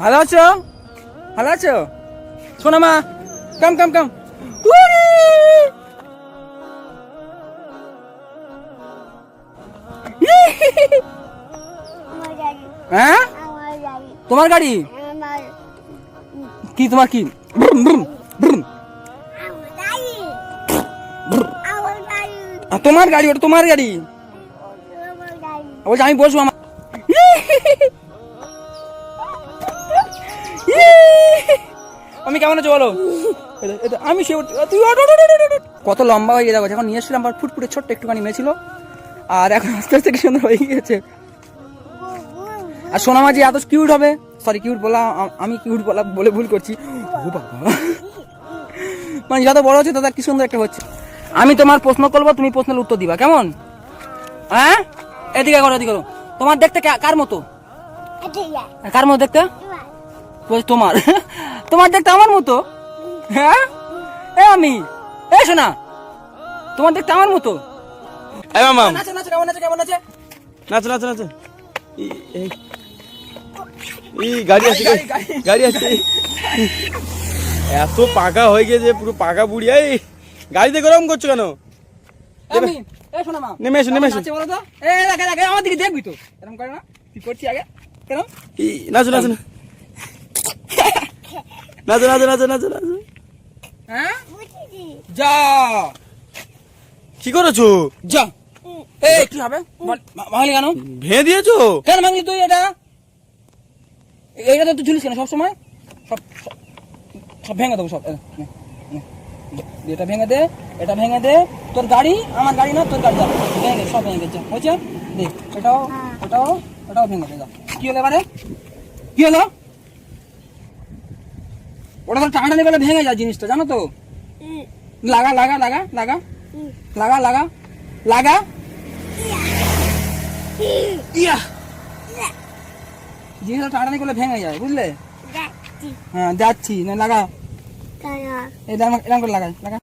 ভালো আছো? ভালো আছো? শোনো মা কাম কাম কাম! হ্যাঁ? তোমার গাড়ি? কি তোমার কি? তোমার গাড়ি ওটা তোমার গাড়ি। বলছি আমি বসবো আমি কেমন আছো বলো? আমি সে তুই। কত লম্বা হয়ে দেখো যখন নিয়ে এসেছিলাম আমার ফুটফুটে ছোট্ট একটুখানি মেয়ে ছিল। আর এখন আস্তে আস্তে কি সুন্দর হয়ে গিয়েছে। আর সোনামা যে এত কিউট হবে সরি কিউট বলা আমি কিউট বলা বলে ভুল করছি। ও বাবা। মানে যত বড় হচ্ছে তত কি সুন্দর একটা হচ্ছে। আমি তোমার প্রশ্ন করব তুমি প্রশ্নের উত্তর দিবা কেমন? হ্যাঁ? এদিকে করো এদিকে করো। তোমার দেখতে কার মতো? কার মতো দেখতে? বলছি তোমার? তোমার দেখতে আমার মতো। হ্যাঁ? এ আমি। এ শোনা তোমার দেখতে আমার মতো। এই মামা। নাচো নাচো কেমন নাচো কেমন নাচে? নাচ নাচ নাচ। এই- এই- এই গাড়ি আছে গাড়ি, গাড়ি। গাড়ি। আছে এত পাকা হয়ে গেছে পুরো পাকা বুড়ি। এই গাড়িতে গরম করছ কেন? নেমে এসো, নেমে এসো। আমার দিকে দেখবি তো? এরকম করে না? কি করছি আগে। কেন নাচো নাচো না। নাচো নাচো নাচো নাচো নাচো হ্যাঁ? যা কি করেছ? যা এ কি হবে? ভাঙলি কেন? ভেঙে দিয়েছ? কেন ভাঙলি তুই এটা? এইটা তো তুই ঝুলিস কেন সবসময়? সব সব- সব ভেঙে দেবো সব। এটা ভেঙে দে এটা ভেঙে দে। তোর গাড়ি আমার গাড়ি না তোর গাড়ি যা। ভেঙে দে সব ভেঙে দে যা হয়েছে? দে এটাও ওটাও ওটাও ভেঙে দে যা। কি হলো এবারে? কি হলো? ওটা তো টানাটানি করলে ভেঙে যায় জিনিসটা জানো তো? লাগা লাগা লাগা লাগা। লাগা লাগা লাগা। ইয়া। জিনিসটা টানাটানি করলে ভেঙে যায় বুঝলে? হ্যাঁ যাচ্ছি না লাগা। এরকম করে লাগাই লাগা।